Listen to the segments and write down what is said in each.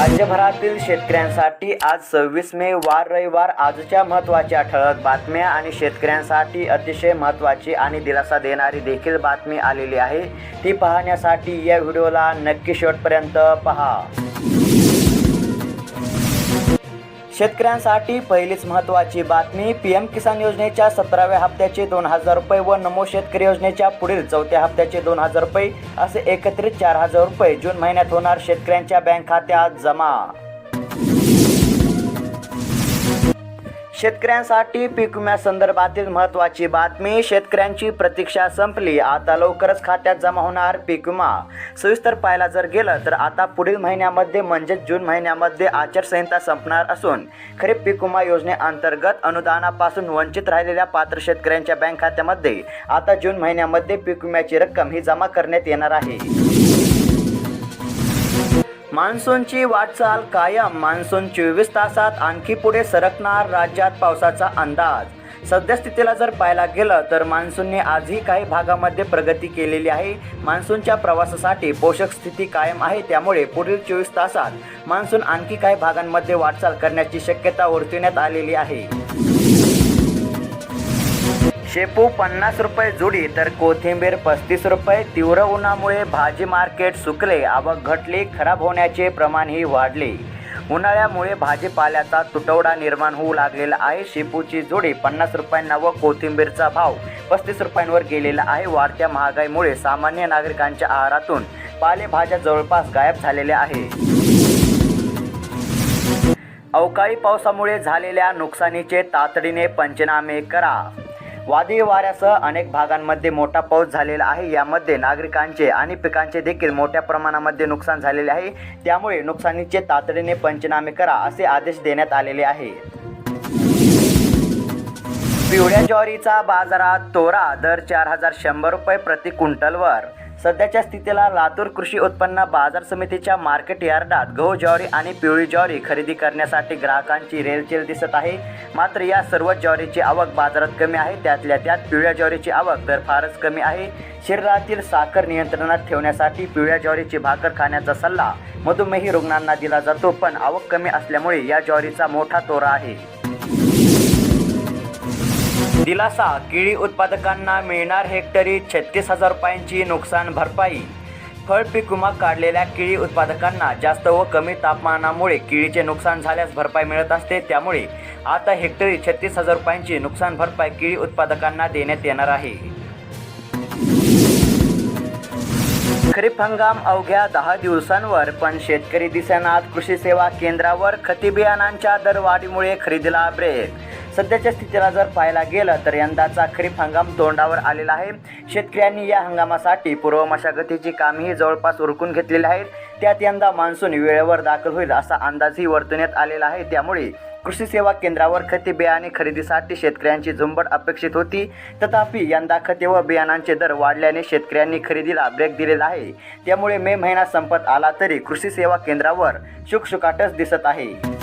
राज्यभरातील शेतकऱ्यांसाठी आज सव्वीस मे वार रविवार आजच्या महत्त्वाच्या ठळक बातम्या आणि शेतकऱ्यांसाठी अतिशय महत्त्वाची आणि दिलासा देणारी देखील बातमी आलेली आहे. ती पाहण्यासाठी या व्हिडिओला नक्की शेवटपर्यंत पहा. शेतकऱ्यांसाठी पहिलीच महत्त्वाची बातमी पी एम किसान योजनेच्या सतराव्या हप्त्याचे दोन हजार रुपये व नमो शेतकरी योजनेच्या पुढील चौथ्या हप्त्याचे दोन हजार रुपये असे एकत्रित चार हजार रुपये जून महिन्यात होणार शेतकऱ्यांच्या बँक खात्यात जमा. शेतकऱ्यांसाठी पीक विम्यासंदर्भातील महत्त्वाची बातमी. शेतकऱ्यांची प्रतीक्षा संपली. आता लवकरच खात्यात जमा होणार पीक विमा. सविस्तर पाहायला जर गेलं तर आता पुढील महिन्यामध्ये म्हणजेच जून महिन्यामध्ये आचारसंहिता संपणार असून खरीप पीक विमा योजनेअंतर्गत अनुदानापासून वंचित राहिलेल्या पात्र शेतकऱ्यांच्या बँक खात्यामध्ये आता जून महिन्यामध्ये पीक विम्याची रक्कम ही जमा करण्यात येणार आहे. मान्सूनची वाटचाल कायम. मान्सून चोवीस तासात आणखी पुढे सरकणार राज्यात पावसाचा अंदाज. सद्यस्थितीला जर पाहायला गेलं तर मान्सूनने आजही काही भागामध्ये प्रगती केलेली आहे. मान्सूनच्या प्रवासासाठी पोषक स्थिती कायम आहे. त्यामुळे पुढील चोवीस तासात मान्सून आणखी काही भागांमध्ये वाटचाल करण्याची शक्यता वर्तविण्यात आलेली आहे. शेपू पन्नास रुपये जुडी तर कोथिंबीर पस्तीस रुपये. तीव्र उन्हामुळे भाजी मार्केट सुकले. आवक घटली खराब होण्याचे प्रमाणही वाढले. उन्हाळ्यामुळे भाजीपाल्याचा तुटवडा निर्माण होऊ लागलेला आहे. शेपूची जोडी पन्नास रुपयांना व कोथिंबीरचा भाव पस्तीस रुपयांवर गेलेला आहे. वाढत्या महागाईमुळे सामान्य नागरिकांच्या आहारातून पालेभाज्या जवळपास गायब झालेल्या आहे अवकाळी पावसामुळे झालेल्या नुकसानीचे तातडीने पंचनामे करा. वादळी वाऱ्यासह अनेक भागांमध्ये मोठा पाऊस झालेला आहे. यामध्ये नागरिकांचे आणि पिकांचे देखील मोठ्या प्रमाणामध्ये नुकसान झालेले आहे. त्यामुळे नुकसानीचे तातडीने पंचनामे करा असे आदेश देण्यात आलेले आहे. पिवळ्या ज्वारीचा बाजारात तोरा दर चार हजार शंभर रुपये प्रति क्विंटलवर. सध्याच्या स्थितीला लातूर कृषी उत्पन्न बाजार समितीच्या मार्केट यार्डात गहू ज्वारी आणि पिवळी ज्वारी खरेदी करण्यासाठी ग्राहकांची रेलचेल दिसत आहे. मात्र या सर्व ज्वारीची आवक बाजारात कमी आहे. त्यातल्या त्यात पिवळ्या ज्वारीची आवक तर फारच कमी आहे. शरीरातील साखर नियंत्रणात ठेवण्यासाठी पिवळ्या ज्वारीची भाकर खाण्याचा सल्ला मधुमेही रुग्णांना दिला जातो पण आवक कमी असल्यामुळे या ज्वारीचा मोठा तोरा आहे. दिलासा केळी उत्पादकांना मिळणार हेक्टरी छत्तीस हजार रुपयांची नुकसान भरपाई. फळ पीक विमा काढलेल्या केळी उत्पादकांना जास्त व कमी तापमानामुळे केळीचे नुकसान झाल्यास भरपाई मिळत असते. त्यामुळे आता हेक्टरी छत्तीस हजार रुपयांची नुकसान भरपाई केळी उत्पादकांना देण्यात येणार आहे. खरीप हंगाम अवघ्या दहा दिवसांवर पण शेतकरी दिसेनात कृषी सेवा केंद्रावर खती बियाणांच्या दरवाढीमुळे खरेदीला ब्रेक सध्याच्या स्थितीला जर पाहायला गेलं तर यंदाचा खरीप हंगाम तोंडावर आलेला आहे. शेतकऱ्यांनी या हंगामासाठी पूर्व मशागतीची कामेही जवळपास उरकून घेतलेली आहेत. त्यात यंदा मान्सून वेळेवर दाखल होईल असा अंदाजही वर्तवण्यात आलेला आहे. त्यामुळे कृषी सेवा केंद्रावर खते बियाणे खरेदीसाठी शेतकऱ्यांची झुंबड अपेक्षित होती. तथापि यंदा खते व बियाणांचे दर वाढल्याने शेतकऱ्यांनी खरेदीला ब्रेक दिलेला आहे. त्यामुळे मे महिना संपत आला तरी कृषी सेवा केंद्रावर शुकशुकाटच दिसत आहे.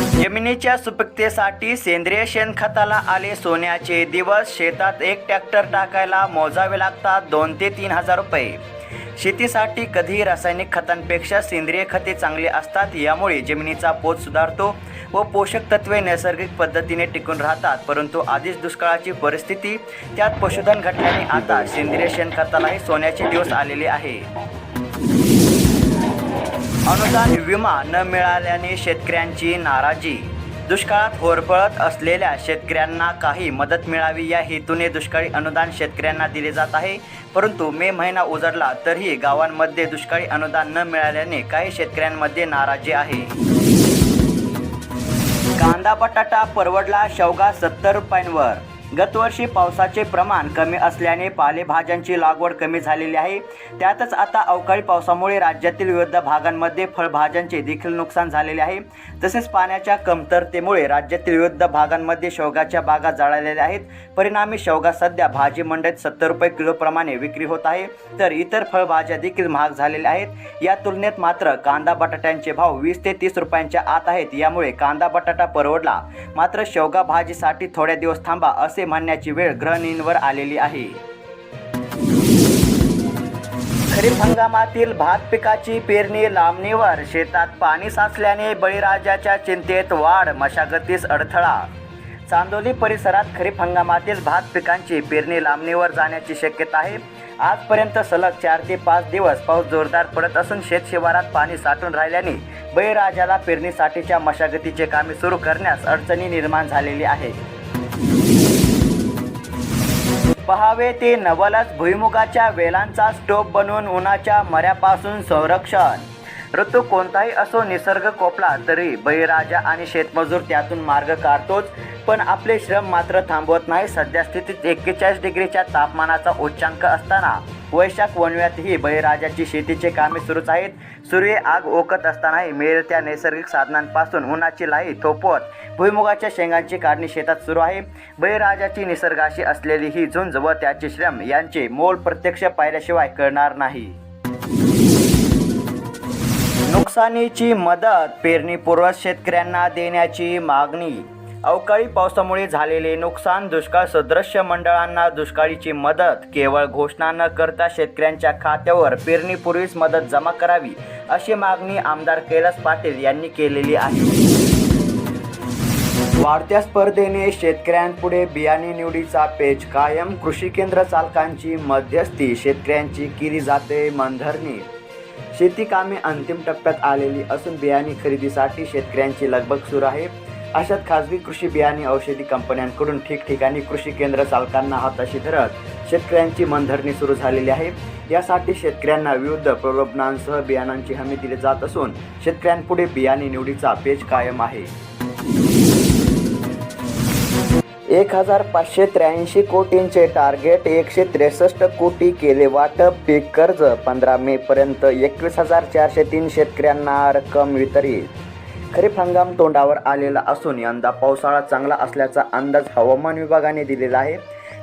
जमिनीच्या सुपीकतेसाठी सेंद्रिय शेणखताला आले सोन्याचे दिवस. शेतात एक ट्रॅक्टर टाकायला मोजावे लागतात दोन ते तीन हजार रुपये. शेतीसाठी कधीही रासायनिक खतांपेक्षा सेंद्रिय खते चांगली असतात यामुळे जमिनीचा पोत सुधारतो व पोषक तत्वे नैसर्गिक पद्धतीने टिकून राहतात. परंतु आधीच दुष्काळाची परिस्थिती त्यात पशुधन घटल्याने आता सेंद्रिय शेणखतालाही सोन्याचे दिवस आलेले आहे. अनुदान विमा न मिळाल्याने शेतकऱ्यांची नाराजी. दुष्काळात होरपळत असलेल्या शेतकऱ्यांना काही मदत मिळावी या हेतूने दुष्काळी अनुदान शेतकऱ्यांना दिले जात आहे. परंतु मे महिना उजडला तरीही गावांमध्ये दुष्काळी अनुदान न मिळाल्याने काही शेतकऱ्यांमध्ये नाराजी आहे. कांदा बटाटा परवडला शेवगा सत्तर रुपयांवर. गतवर्षी पावसाचे प्रमाण कमी असल्याने पालेभाज्यांची लागवड कमी झालेली आहे. त्यातच आता अवकाळी पावसामुळे राज्यातील विविध भागांमध्ये फळभाज्यांचे देखील नुकसान झालेले आहे. तसेच पाण्याच्या कमतरतेमुळे राज्यातील विविध भागांमध्ये शेवगाच्या बागा जळालेल्या आहेत. परिणामी शेवगा सध्या भाजी मंडईत सत्तर रुपये किलोप्रमाणे विक्री होत आहे. तर इतर फळभाज्या देखील महाग झालेल्या आहेत. या तुलनेत मात्र कांदा बटाट्यांचे भाव वीस ते तीस रुपयांच्या आत आहेत. यामुळे कांदा बटाटा परवडला. मात्र शेवगा भाजीसाठी थोड्या दिवस थांबा असे म्हणण्याची वेळ गृहिणींवर आलेली आहे. खरीप हंगामातील भात पिकाची पेरणी लांबणीवर. शेतात पाणी साचल्याने बळीराजाच्या चिंतेत वाढ मशागतीस अडथळा. चांदोली परिसरात खरीप हंगामातील भात पिकांची पेरणी लांबणीवर जाण्याची शक्यता आहे. आजपर्यंत सलग चार ते पाच दिवस पाऊस जोरदार पडत असून शेत शिवारात पाणी साठून राहिल्याने बळीराजाला पेरणीसाठीच्या मशागतीचे कामे सुरू करण्यास अडचणी निर्माण झालेली आहे पहावे ते नवलच भुईमुगाच्या वेलांचा स्टोप बनवून उन्हाच्या मऱ्यापासून संरक्षण. ऋतू कोणताही असो निसर्ग कोपला तरी बळीराजा आणि शेतमजूर त्यातून मार्ग काढतोच पण आपले श्रम मात्र थांबवत नाही. सध्या स्थितीत एक्केचाळीस डिग्रीच्या तापमानाचा उच्चांक असताना वैशाख वनव्यातही बळीराजाची शेतीचे कामे सुरूच आहेत. सूर्य आग ओकत असतानाही मिळेल त्या नैसर्गिक साधनांपासून उन्हाची लाई थोपवत भुईमुगाच्या शेंगांची काढणी शेतात सुरू आहे. बळीराजाची निसर्गाशी असलेली ही झुंज व त्याचे श्रम यांचे मोल प्रत्यक्ष पाहिल्याशिवाय कळणार नाही. नुकसानीची मदत पेरणीपूर्व शेतकऱ्यांना देण्याची मागणी अवकाळी पावसामुळे झालेले नुकसान दुष्काळ सदृश्य मंडळांना दुष्काळीची मदत केवळ घोषणा न करता शेतकऱ्यांच्या खात्यावर पेरणीपूर्वीच मदत जमा करावी अशी मागणी आमदार कैलास पाटील यांनी केलेली आहे. वाढत्या स्पर्धेने शेतकऱ्यांपुढे बियाणे निवडीचा पेच कायम कृषी केंद्र चालकांची मध्यस्थी शेतकऱ्यांची केली जाते मनधरणी. शेती कामे अंतिम टप्प्यात आलेली असून बियाणे खरेदीसाठी शेतकऱ्यांची लगबग सुरू आहे. अशात खाजगी कृषी बियाणे औषधी कंपन्यांकडून ठिकठिकाणी कृषी केंद्र चालकांना हाताशी धरत शेतकऱ्यांची मनधरणी सुरू झालेली आहे. यासाठी शेतकऱ्यांना विविध प्रलोभनांसह बियाणांची हमी दिली जात असून शेतकऱ्यांपुढे बियाणे निवडीचा पेच कायम आहे. एक हजार पाचशे त्र्याऐंशी कोटींचे टार्गेट एकशे त्रेसष्ट कोटी केले वाटप. पीक कर्ज पंधरा मे पर्यंत एकवीस हजार चारशे तीन शेतकऱ्यांना रक्कम वितरित. खरीप हंगाम तोंडावर आलेला असून यंदा पावसाळा चांगला असल्याचा अंदाज हवामान विभागाने दिलेला आहे.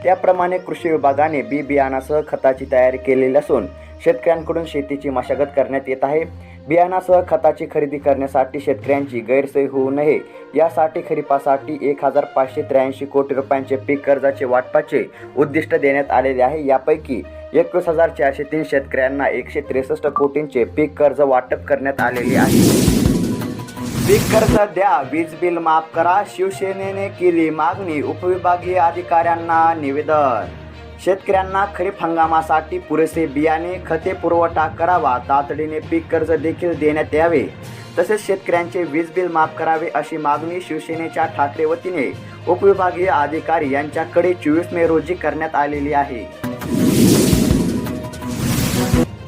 त्याप्रमाणे कृषी विभागाने बी बियाणासह खताची तयारी केलेली असून शेतकऱ्यांकडून शेतीची मशागत करण्यात येत आहे. बियाणासह खताची खरेदी करण्यासाठी शेतकऱ्यांची गैरसोय होऊ नये. यासाठी खरीपासाठी एक हजार पाचशे त्र्याऐंशी कोटी रुपयांचे पीक कर्जाचे वाटपाचे उद्दिष्ट देण्यात आलेले आहे. यापैकी एकवीस हजार चारशे तीन शेतकऱ्यांना एकशे त्रेसष्ट कोटींचे पीक कर्ज वाटप करण्यात आलेले आहे. पीक कर्ज द्या वीज बिल माफ करा शिवसेनेने केली मागणी उपविभागीय अधिकाऱ्यांना निवेदन. शेतकऱ्यांना खरीप हंगामासाठी पुरेसे बियाणे खते पुरवठा करावा तातडीने पीक कर्ज देखील देण्यात यावे. तसेच शेतकऱ्यांचे वीज बिल माफ करावे अशी मागणी शिवसेनेच्या ठाकरे वतीने उपविभागीय अधिकारी यांच्याकडे चोवीस मे रोजी करण्यात आलेली आहे.